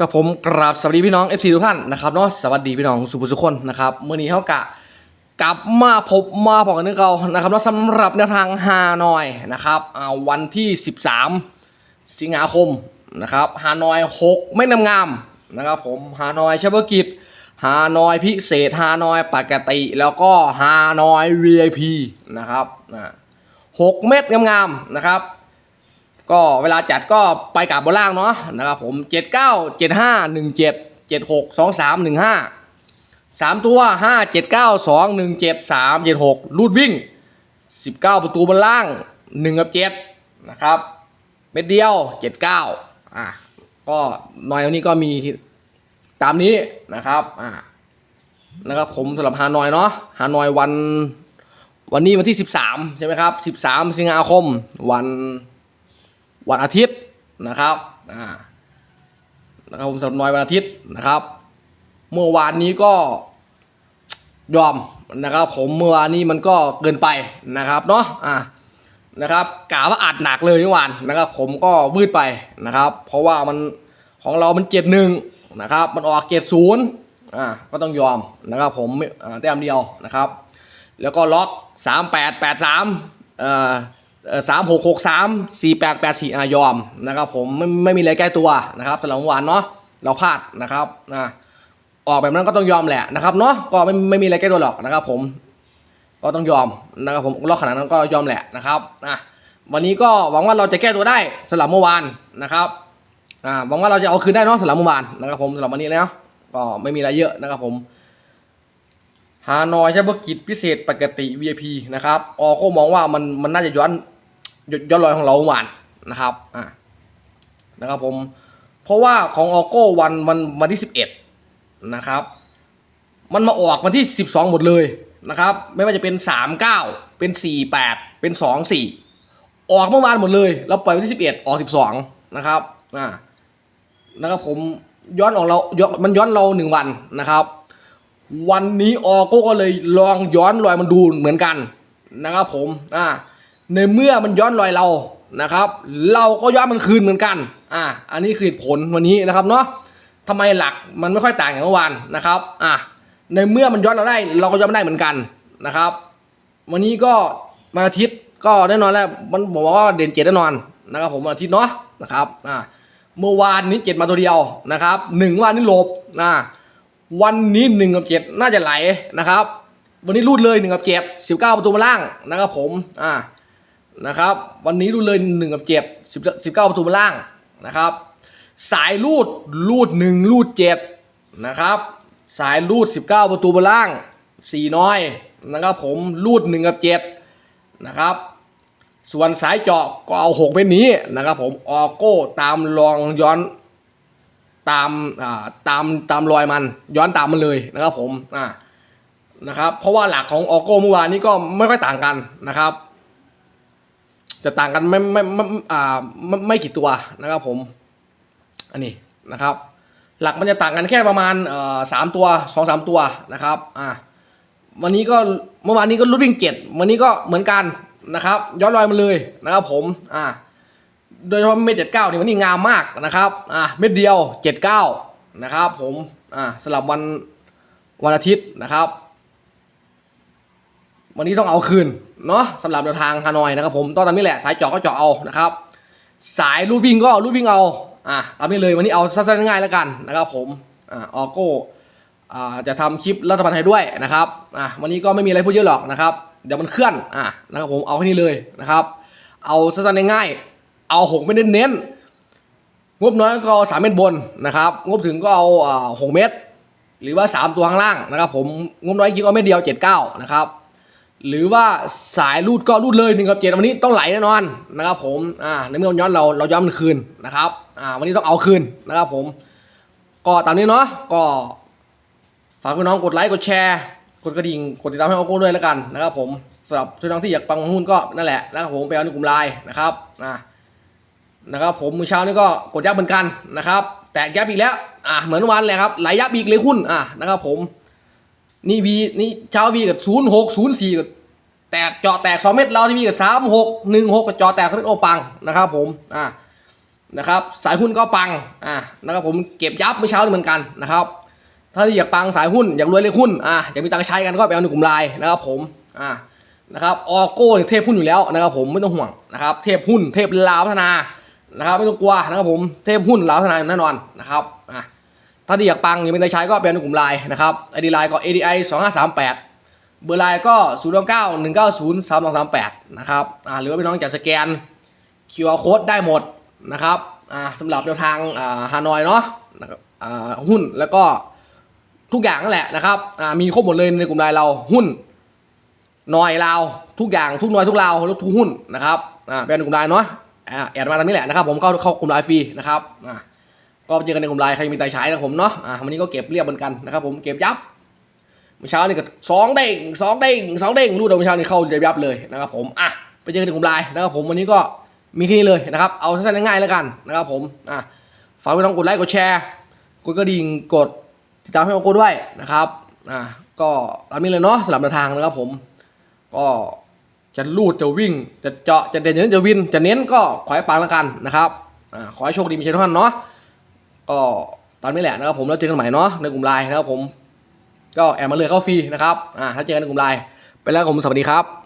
กับผมกราบสวัสดีพี่น้อง FC ทุกท่านนะครับเนาะสวัสดีพี่น้องสุภุสุคนนะครับเมื่อนี้เขากะกลับมาพบมาพบกันนึกเรานะครับเนาะสำหรับแนวทางฮานอยนะครับอ่าวันที่ 13 สิงหาคมนะครับฮานอย 6 ไม่นำงามนะครับผมฮานอยเฉพาะกิจฮานอยพิเศษฮานอยปกติแล้วก็ฮานอย VIP นะครับอ่าหกเม็ดงามๆนะครับ ก็เวลาจัดก็ไปกับบนล่างเนาะนะครับผม 7 9 7 5 1 7 7 6 2 3 1 5 3 ตัว 5 7 9 2 1 7 3 7 6 รูดวิ่ง 19 ประตูบนล่าง 1 กับ 7 นะครับ เม็ดเดียว 79 อะ ก็หน่อยวันนี้ก็มีตามนี้นะครับ อะนะครับผมสำหรับฮานอยเนาะฮานอยวันวันนี้วันที่ 13 ใช่ไหมครับ 13 สิงหาคมวัน วันอาทิตย์นะครับอ่านะครับผมสำหรับน้อยวันอาทิตย์นะครับ เมื่อวานนี้ก็ยอมนะครับผมเมื่อวานนี้มันก็เกินไปนะครับเนาะอ่านะครับกะว่าอัดหนักเลยเมื่อวานนะครับ ผมก็วืดไปนะครับ เพราะว่ามันของเรามันเจ็ดหนึ่งนะครับมันออกเจ็ดศูนย์อ่าก็ต้องยอมนะครับผมอ่าแต้มเดียวนะครับ แล้วก็ล็อกสามแปดแปดสามเอ่อ สามหกหกสามสี่แปดแปดสี่ยอมนะครับผมไม่ไม่มีอะไรแก้ตัวนะครับสำหรับเมื่อวานเนาะเราพลาดนะครับนะออกแบบนั้นก็ต้องยอมแหละนะครับเนาะก็ไม่ไม่มีอะไรแก้ตัวหรอกนะครับผมก็ต้องยอมนะครับผมล็อกขนาดนั้นก็ยอมแหละนะครับนะวันนี้ก็หวังว่าเราจะแก้ตัวได้สำหรับเมื่อวานนะครับอ่าหวังว่าเราจะเอาคืนได้เนาะสำหรับเมื่อวานนะครับผมสำหรับวันนี้แล้วก็ไม่มีอะไรเยอะนะครับผมฮานอยเฉพาะกิจพิเศษปกติ VIP นะครับออโคมองว่ามันมันน่าจะย้อน ย้อนย้อนรอยของเราวานนะครับอ่านะครับผมเพราะว่าของออโก้วันวันวันที่ 11 นะครับ มันมาออกวันที่ 12 หมดเลยนะครับ ไม่ว่าจะเป็น 39 เป็น 48 เป็น 24 ออกเมื่อวานหมดเลย เราปล่อยวันที่ 11 ออก 12 นะครับอ่านะครับผมย้อนออกเราย้อนมันย้อนเราหนึ่งวันนะครับ วันนี้ออโก้ก็เลยลองย้อนรอยมันดูเหมือนกันนะครับผมอ่า ในเมื่อมันย้อนรอยเรานะครับ เราก็ย้อนมันคืนเหมือนกันอ่าอันนี้คือเหตุผลวันนี้นะครับเนาะทำไมหลักมันไม่ค่อยต่างอย่างเมื่อวานนะครับอ่าในเมื่อมันย้อนเราได้ เราก็ย้อนมันได้เหมือนกันนะครับ วันนี้ก็วันอาทิตย์ก็แน่นอนแล้วมันบอกว่าเด่นเจ็ดแน่นอนนะครับ ผมอาทิตย์เนาะนะครับอ่าเมื่อวานนี้เจ็ดมาตัวเดียวนะครับหนึ่งวันนี้หลบอ่าวันนี้หนึ่งกับเจ็ดน่าจะไหลนะครับ วันนี้รูดเลยหนึ่งกับเจ็ดสิบเก้าประตูมาล่างนะครับผมอ่า นะครับ วันนี้รูเลยหนึ่งกับเจ็ดสิบสิบเก้าประตูมาล่างนะครับ สายรูดรูดหนึ่งรูดเจ็ดนะครับ สายรูดสิบเก้าประตูมาล่างสี่น้อยนะครับผมรูดหนึ่งกับเจ็ดนะครับ ส่วนสายเจาะก็เอาหกเป็นนี้นะครับผมออโก้ตามลองย้อนตามอ่าตามตามรอยมันย้อนตามมันเลยนะครับผมอ่านะครับเพราะว่าหลักของออโก้เมื่อวานนี้ก็ไม่ค่อยต่างกันนะครับ จะต่างกันไม่ไม่ไม่อ่าไม่ไม่กี่ตัวนะครับผม อันนี้นะครับ หลักมันจะต่างกันแค่ประมาณเอ่อสามตัวสองสามตัวนะครับอ่าวันนี้ก็เมื่อวานนี้ก็รุ่นวิ่งเจ็ดวันนี้ก็เหมือนกันนะครับ ย้อนรอยมันเลยนะครับผมอ่าโดยเฉพาะเม็ดเจ็ดเก้านี่วันนี้งามมากนะครับอะเม็ดเดียวเจ็ดเก้านะครับผมอ่าสำหรับวันวันอาทิตย์นะครับ วันนี้ต้องเอาคืนเนาะสำหรับแนวทางฮานอยนะครับผมตอนนี้แหละสายเจาะก็เจาะเอานะครับ สายรูดวิ่งก็รูดวิ่งเอาอะตามนี้เลยวันนี้เอาสั้นๆง่ายๆแล้วกันนะครับผมอ่าออโก้อ่าจะทำคลิปรัฐบาลไทยด้วยนะครับอะวันนี้ก็ไม่มีอะไรพูดเยอะหรอกนะครับเดี๋ยวมันเคลื่อนอะนะครับผมเอาแค่นี้เลยนะครับ เอาสั้นๆง่ายๆเอาหกไม่เน้นเน้นๆงบน้อยก็เอาสามเม็ดบนนะครับงบถึงก็เอาหกเม็ดหรือว่าสามตัวข้างล่างนะครับผมงบน้อยจริงก็เม็ดเดียวเจ็ดเก้านะครับ หรือว่าสายรูดก็รูดเลยหนึ่งกับเจ็ดวันนี้ต้องไหลแน่นอนนะครับผมอ่าในเมื่อมันย้อนเราเราย้อนมันคืนนะครับอ่าวันนี้ต้องเอาคืนนะครับผม ก็ตามนี้เนาะก็ฝากพี่น้องกดไลค์กดแชร์กดกระดิ่งกดติดตามให้โอโก้ด้วยแล้วกันนะครับผมสำหรับพี่น้องที่อยากปังหุ้นก็นั่นแหละนะครับผมไปเอาในกลุ่มไลน์นะครับอ่านะครับผมมื้อเช้านี้ก็กดยับเหมือนกันนะครับ แตกยับอีกแล้วอ่าเหมือนวันเลยครับไหลยับอีกเลยหุ้นอ่านะครับผม นี่วีนี่เช้าวีกับศูนย์หกศูนย์สี่กับแตกเจาะแตกสองเม็ดเราที่มีกับสามหกหนึ่งหกกับเจาะแตกเขาเป็นโอปังนะครับผมอ่านะครับสายหุ้นก็ปังอ่านะครับผมเก็บยับเมื่อเช้าเหมือนกันนะครับถ้าที่อยากปังสายหุ้นอยากรวยเลขหุ้นอะอยากมีตังค์ใช้กันก็ไปเอาในกลุ่มไลน์นะครับผมอ่านะครับออโก้เทพหุ้นอยู่แล้วนะครับผมไม่ต้องห่วงนะครับเทพหุ้นเทพลาวพัฒนานะครับไม่ต้องกลัวนะครับผมเทพหุ้นลาวพัฒนาแน่นอนนะครับอะ ถ้าที่อยากปังอยากมีตังค์ใช้ก็ไปเอาในกลุ่มไลน์นะครับไอดีไลน์ก็ ADI 2 5 3 8 เบอร์ไลน์ก็ 0 9 1 9 0 3 2 3 8 นะครับอ่าหรือว่าพี่น้องจะสแกน QR code ได้หมดนะครับอ่าสำหรับแนวทางอ่าฮานอยเนาะนะครับอ่าหุ้นแล้วก็ทุกอย่างนั่นแหละนะครับอ่ามีครบหมดเลยในกลุ่มไลน์เราหุ้นนอยเราทุกอย่างทุกน่วยทุกเราแล้วทุกหุ้นนะครับอ่าเป็นกลุ่มไลน์เนาะอ่าแอดมาตามนี้แหละนะครับผมเข้าเข้ากลุ่มไลน์ฟรีนะครับอ่า ก็ไปเจอกันในกลุ่มไลน์ใครมีไตใช้นะครับผมเนาะอ่าวันนี้ก็เก็บเรียบเหมือนกันนะครับผมเก็บยับเมื่อเช้านี่ก็สองเด้งสองเด้งสองเด้งรูดเอาเมื่อเช้านี่เข้ายับยับเลยนะครับผมอะไปเจอกันในกลุ่มไลน์นะครับผมวันนี้ก็มีแค่นี้เลยนะครับเอาสั้นๆง่ายๆแล้วกันนะครับผมอะฝากพี่น้องกดไลค์กดแชร์กดกระดิ่งกดติดตามให้โอโก้ด้วยนะครับอ่าก็ตามนี้เลยเนาะสลับแนวทางนะครับผม ก็จะลูดจะวิ่ง จะเจาะจะเด่นจะเน้นจะวิน จะเน้นก็ขอให้ปังแล้วกันนะครับอ่าขอให้โชคดีมีชัยทุกท่านเนาะ ก็ตอนนี้แหละนะครับผมแล้วเจอกันใหม่เนาะในกลุ่มไลน์นะครับผมก็แอบมาเลือกเข้าฟรีนะครับอ่าถ้าเจอกันในกลุ่มไลน์ไปแล้วผมสวัสดีครับ